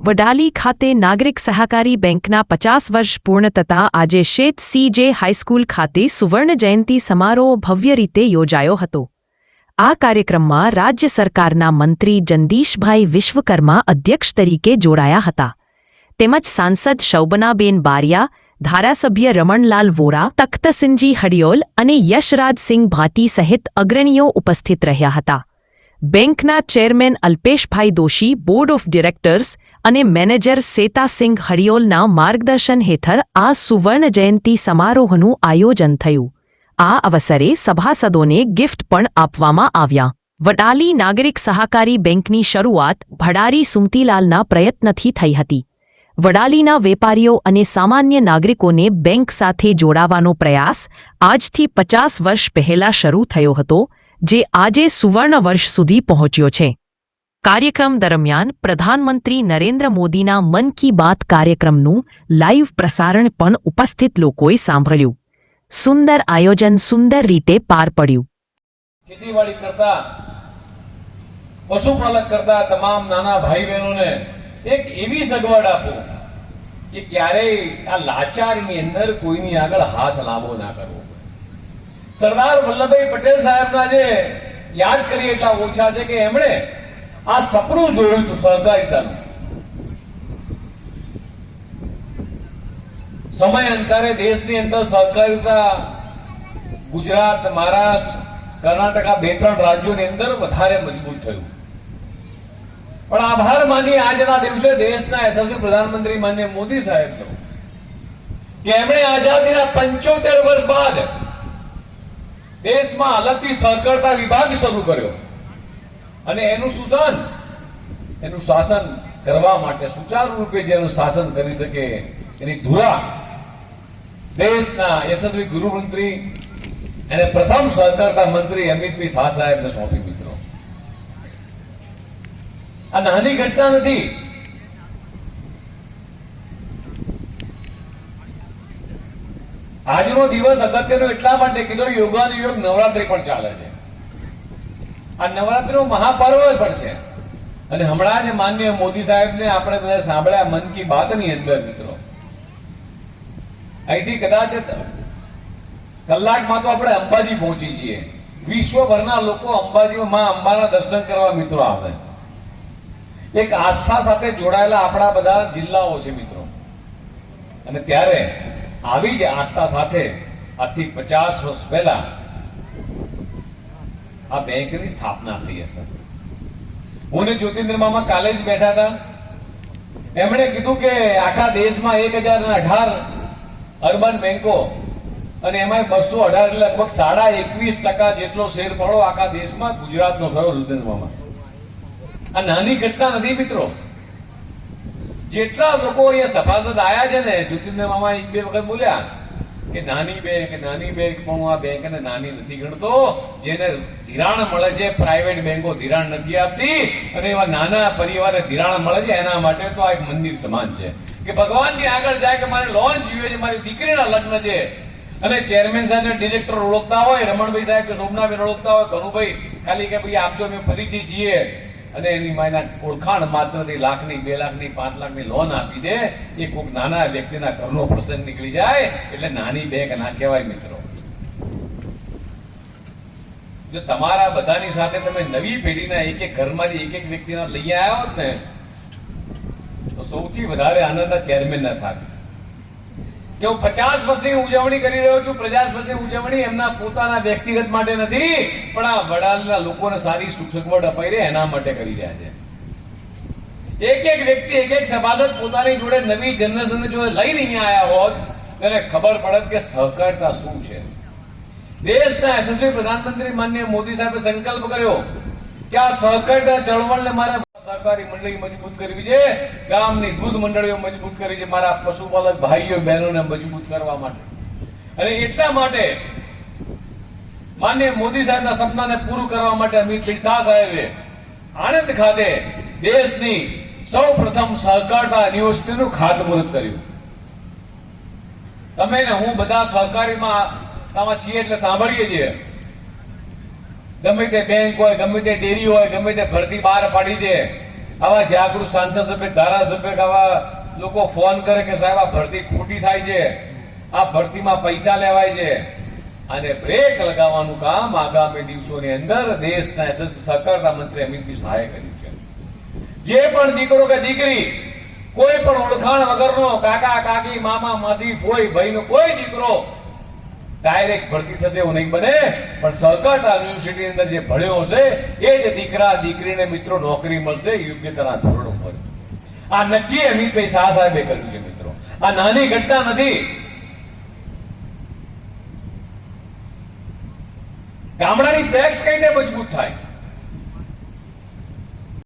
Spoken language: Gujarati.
વડાલી ખાતે નાગરિક સહકારી બેંકના પચાસ વર્ષ પૂર્ણ થતાં આજે શેત સીજે હાઈસ્કૂલ ખાતે સુવર્ણ જયંતિ સમારોહ ભવ્ય રીતે યોજાયો હતો. આ કાર્યક્રમમાં રાજ્ય સરકારના મંત્રી જગદીશભાઈ વિશ્વકર્મા અધ્યક્ષ તરીકે જોડાયા હતા. તેમજ સાંસદ શૌબનાબેન બારિયા, ધારાસભ્ય રમણલાલ વોરા, તખ્તસિંહજી હડિયોલ અને યશરાજસિંહ ભાટી સહિત અગ્રણીઓ ઉપસ્થિત રહ્યા હતા. બેંકના chairman Alpeshbhai Doshi, board of directors અને મેનેજર સેતાસિંગ હરિયોલના માર્ગદર્શન હેઠળ આ સુવર્ણ જયંતિ સમારોહનું આયોજન થયું. આ અવસરે સભાસદોને ગિફ્ટ પણ આપવામાં આવ્યા. વડાલી નાગરિક સહકારી બેંકની શરૂઆત ભડારી સુમતીલાલના પ્રયત્નથી થઈ હતી. વડાલીના વેપારીઓ અને સામાન્ય નાગરિકોને બેંક સાથે જોડાવાનો પ્રયાસ આજથી પચાસ વર્ષ પહેલા શરૂ થયો હતો. જે આજે સુવર્ણ વર્ષ સુધી પહોંચ્યો છે. કાર્યક્રમ દરમિયાન પ્રધાનમંત્રી નરેન્દ્ર મોદીના મન કી બાત કાર્યક્રમનું લાઇવ પ્રસારણ પણ ઉપસ્થિત લોકોએ સાંભળ્યું. સુંદર આયોજન સુંદર રીતે પાર પડ્યું. ખેતીવાડી કરતા, પશુપાલક કરતા તમામ નાના ભાઈ બહેનોને એક એવી સગવડ આપો, કે ક્યારેય આ લાચારની અંદર કોઈની આગળ હાથ લાંબો ના કરવો. સરદાર વલ્લભભાઈ પટેલ સાહેબના જે યાદ કરીએ એટલા ઓછા છે કે એમણે આ સપનું જોયું હતું સહકારિતાનું સમય અંતરે દેશની અંદર સહકારિતા ગુજરાત, મહારાષ્ટ્ર, કર્ણાટકા બે ત્રણ રાજ્યોની અંદર વધારે મજબૂત થયું. પણ આભાર માની આજના દિવસે દેશના યશસ્વી પ્રધાનમંત્રી માન્ય મોદી સાહેબનો કે એમણે આઝાદીના પંચોતેર વર્ષ બાદ દેશમાં અલગથી સહકારતા વિભાગ શરૂ કર્યો. અને એનું સુશાસન એનું શાસન કરવા માટે સુચારુ રૂપે જેનું શાસન કરી શકે એની ધુરા દેશના યશસ્વી ગૃહમંત્રી અને પ્રથમ સહકારતા મંત્રી અમિતભાઈ શાહ સાહેબને સોંપી મિત્રો આ નાની ઘટના નથી. આજનો દિવસ અગત્યનો એટલા માટે કીધો યોગાનો યોગ નવરાત્રી પણ ચાલે છે. આ નવરાત્રીનો મહાપર્વ પણ છે. અને હમણાં જ માન્ય મોદી સાહેબને આપણે બધા સાંભળ્યા મન કી બાતની અંદર, મિત્રો. અહીંથી કદાચ કલાકમાં તો આપણે અંબાજી પહોંચી જઈએ. વિશ્વભરના લોકો અંબાજીમાં માં અંબાના દર્શન કરવા મિત્રો આવે. એક આસ્થા સાથે જોડાયેલા આપણા બધા જિલ્લાઓ છે, મિત્રો. અને ત્યારે આવી જ આસ્થા સાથે આજથી પચાસ વર્ષ પહેલા આ બેંકની સ્થાપના થઈ હશે. હું ને જ્યોતિન્દ્ર મામા કાલે જ બેઠા હતા. એમણે કીધું કે આખા દેશમાં એક હજાર અઢાર અર્બન બેંકો અને એમાં બસો અઢાર લગભગ સાડા એકવીસ ટકા જેટલો શેર પડો આખા દેશમાં ગુજરાતનો થયો રુદ્રેન્દ્રમાં આ નાની ઘટના નથી મિત્રો. જેટલા લોકો અહીંયા સભાસદ આયા છે ને જ્યોતિન્દ્ર મામા એક બે વખત બોલ્યા કે નાની બેંક નાની બેંક પણ હું આ બેંકને નાની નથી ગણતો, જેને ધિરાણ મળે છે, પ્રાઇવેટ બેંકો ધિરાણ નથી આપતી, અને એવા નાના પરિવારે ધિરાણ મળે છે, એના માટે તો આ એક મંદિર સમાન છે. કે ભગવાનની આગળ જાય કે મારે લોન જોઈએ છે, મારી દીકરીના લગ્ન છે, અને ચેરમેન સાહેબ ડિરેક્ટર ઓળખતા હોય, રમણભાઈ સાહેબ કે શોભનાબેન ઓળખતા હોય કનુભાઈ ખાલી કે ભાઈ આપજો, અમે પરિચય છીએ. અને એની માયના ઓળખાણ માત્રથી લાખની, બે લાખની, પાંચ લાખની લોન આપી દે, એ કોઈક નાના વ્યક્તિના ઘરનો પ્રસંગ નીકળી જાય, એટલે નાની બેંક ના કહેવાય મિત્રો. જો તમારા બધાની સાથે તમે નવી પેઢીના એક એક ઘરમાંથી એક એક વ્યક્તિના લઈ આવ્યા હોત ને, તો સૌથી વધારે આનંદ ચેરમેન ના થાત કે હું પચાસ વર્ષની ઉજવણી કરી રહ્યો છું, પચાસ વર્ષની ઉજવણી એમના પોતાના વ્યક્તિગત માટે નથી, પણ આ વડાલના લોકોને સારી સુખ સગવડ અપાઈ રહે, એના માટે કરી રહ્યા છે. એક એક વ્યક્તિ, એક એક સભાસદ પોતાની જોડે નવી જનરેશન જો લઈને અહીંયા આવ્યા હોત, ત્યારે ખબર પડત કે સહકારતા શું છે. દેશના યશસ્વી પ્રધાનમંત્રી માન્ય મોદી સાહેબે સંકલ્પ કર્યો કે આ સહકારતા ચળવળને મારે સહકારી મંડળી મજબૂત કરવી છે, ગામની દૂધ મંડળીઓ મજબૂત કરી છે, મારા પશુપાલક ભાઈઓ બહેનોને મજબૂત કરવા માટે. અને એટલા માટે માન્ય મોદી સાહેબના સપનાને પૂરું કરવા માટે અમિત શાહ સાહેબે આણંદ ખાતે દેશની સૌ પ્રથમ સહકારતા યુનિવર્સિટીનું ખાતમુહૂર્ત કર્યું. તમે ને હું બધા સહકારીમાં છીએ એટલે સાંભળીએ છીએ. ગમે તે બેંક હોય, ગમે તે ડેરી હોય, ગમે તે ભરતી બહાર પાડી દે આવા જાગૃત સાંસદ સભ્ય ધારાસભ્ય આવા લોકો ફોન કરે કે સાહેબ, આ ભરતી ખોટી થાય છે. આ ભરતીમાં પૈસા લેવાય છે. અને બ્રેક લગાવવાનું કામ આગામી દિવસોની અંદર દેશના સહકારતા મંત્રી અમિતભાઈ શાહે કર્યું છે. જે પણ દીકરો કે દીકરી કોઈ પણ ઓળખાણ વગરનો કાકા, કાકી, મામા, માસી, ફોઈ, ભાઈનો કોઈ દીકરો ડાયરેક્ટ ભરતી થશે એવું નહીં બને. પણ સહકારતા યુનિવર્સિટી અંદર જે ભણ્યો હશે, એ જ દીકરા, દીકરીને મિત્રો નોકરી મળશે યોગ્યતાના ધોરણ ઉપર આ નક્કી અમિતભાઈ શાહ સાહેબે કર્યું છે મિત્રો. આ નાની ઘટના નથી. ગામડાની પેક્સ કઈ રીતે મજબૂત થાય?